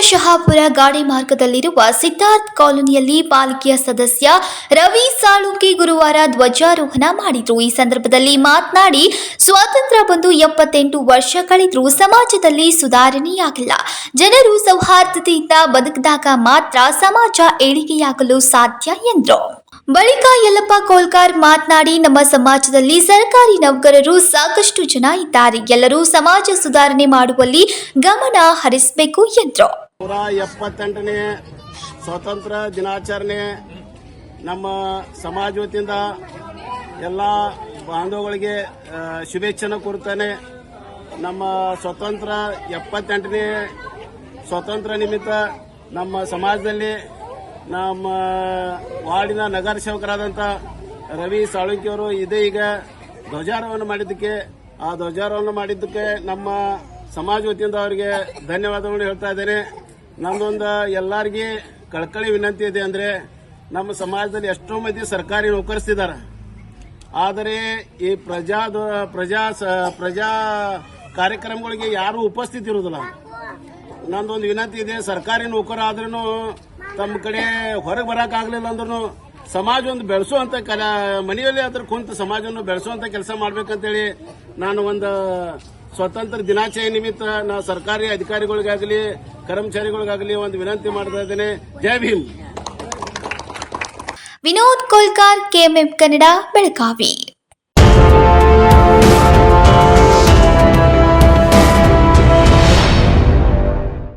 ಶಹಾಪುರ ಗಾಡಿ ಮಾರ್ಗದಲ್ಲಿರುವ ಸಿದ್ಧಾರ್ಥ್ ಕಾಲೋನಿಯಲ್ಲಿ ಪಾಲಿಕೆಯ ಸದಸ್ಯ ರವಿ ಸಾಳುಂಕಿ ಗುರುವಾರ ಧ್ವಜಾರೋಹಣ ಮಾಡಿದ್ರು. ಈ ಸಂದರ್ಭದಲ್ಲಿ ಮಾತನಾಡಿ, ಸ್ವಾತಂತ್ರ್ಯ ಬಂದು ಎಪ್ಪತ್ತೆಂಟು ವರ್ಷ ಕಳೆದರೂ ಸಮಾಜದಲ್ಲಿ ಸುಧಾರಣೆಯಾಗಿಲ್ಲ. ಜನರು ಸೌಹಾರ್ದತೆಯಿಂದ ಬದುಕಿದಾಗ ಮಾತ್ರ ಸಮಾಜ ಏಳಿಗೆಯಾಗಲು ಸಾಧ್ಯ ಎಂದರು. ಬಳಿಕ ಯಲ್ಲಪ್ಪ ಕೋಲ್ಕಾರ್ ಮಾತನಾಡಿ, ನಮ್ಮ ಸಮಾಜದಲ್ಲಿ ಸರ್ಕಾರಿ ನೌಕರರು ಸಾಕಷ್ಟು ಜನ ಇದ್ದಾರೆ. ಎಲ್ಲರೂ ಸಮಾಜ ಸುಧಾರಣೆ ಮಾಡುವಲ್ಲಿ ಗಮನ ಹರಿಸಬೇಕು ಎಂದರು. ನೂರ ಎಪ್ಪತ್ತೆಂಟನೇ ಸ್ವಾತಂತ್ರ್ಯ ದಿನಾಚರಣೆ ನಮ್ಮ ಸಮಾಜ ವತಿಯಿಂದ ಎಲ್ಲ ಬಾಂಧವಗಳಿಗೆ ಶುಭೇಚ್ಛೆನ ಕೋರುತ್ತೇನೆ. ನಮ್ಮ ಸ್ವತಂತ್ರ ಎಪ್ಪತ್ತೆಂಟನೇ ಸ್ವಾತಂತ್ರ್ಯ ನಿಮಿತ್ತ ನಮ್ಮ ಸಮಾಜದಲ್ಲಿ ನಮ್ಮ ವಾರ್ಡಿನ ನಗರ ಸೇವಕರಾದಂಥ ರವಿ ಸಾಳುಂಕಿಯವರು ಇದೇ ಈಗ ಧ್ವಜಾರೋಹಣ ಮಾಡಿದ್ದಕ್ಕೆ, ಆ ಧ್ವಜಾರೋಹಣ ಮಾಡಿದ್ದಕ್ಕೆ ನಮ್ಮ ಸಮಾಜ ವತಿಯಿಂದ ಅವರಿಗೆ ಧನ್ಯವಾದಗಳು ಹೇಳ್ತಾ ಇದ್ದೇನೆ. ನಮ್ದೊಂದು ಎಲ್ಲರಿಗೆ ಕಳ್ಕಳಿ ವಿನಂತಿ ಇದೆ ಅಂದ್ರೆ ನಮ್ಮ ಸಮಾಜದಲ್ಲಿ ಎಷ್ಟೋ ಮಂದಿ ಸರ್ಕಾರಿ ನೌಕರಿಸ್ತಿದ್ದಾರೆ ಆದರೆ ಈ ಪ್ರಜಾ ಪ್ರಜಾ ಪ್ರಜಾ ಕಾರ್ಯಕ್ರಮಗಳಿಗೆ ಯಾರು ಉಪಸ್ಥಿತಿ ಇರುವುದಿಲ್ಲ. ನಂದೊಂದು ವಿನಂತಿ ಇದೆ, ಸರ್ಕಾರಿ ನೌಕರ ಆದ್ರೂ ತಮ್ಮ ಕಡೆ ಹೊರಗೆ ಬರಕ್ಕಾಗ್ಲಿಲ್ಲ ಅಂದ್ರೂ ಸಮಾಜ ಒಂದು ಬೆಳೆಸುವಂತ ಕಲ, ಮನೆಯಲ್ಲಿ ಅದ್ರ ಕುಂತ ಸಮಾಜವನ್ನು ಬೆಳೆಸುವಂತ ಕೆಲಸ ಮಾಡ್ಬೇಕಂತೇಳಿ ನಾನು ಒಂದು ಸ್ವತಂತ್ರ ದಿನಾಚರಣೆ ನಿಮಿತ್ತ ನಾ ಸರ್ಕಾರಿ ಅಧಿಕಾರಿಗಳಿಗಾಗಲಿ, ಕರ್ಮಚಾರಿಗಳಿಗಾಗಲಿ ಒಂದು ವಿನಂತಿ ಮಾಡ್ತಾ ಇದ್ದೇನೆ. ಜೈ ಭೀಮ್. ವಿನೋದ್ ಕೋಲ್ಕಾರ್, ಕೆಎಂಎಂ ಕನ್ನಡ, ಬೆಳಗಾವಿ.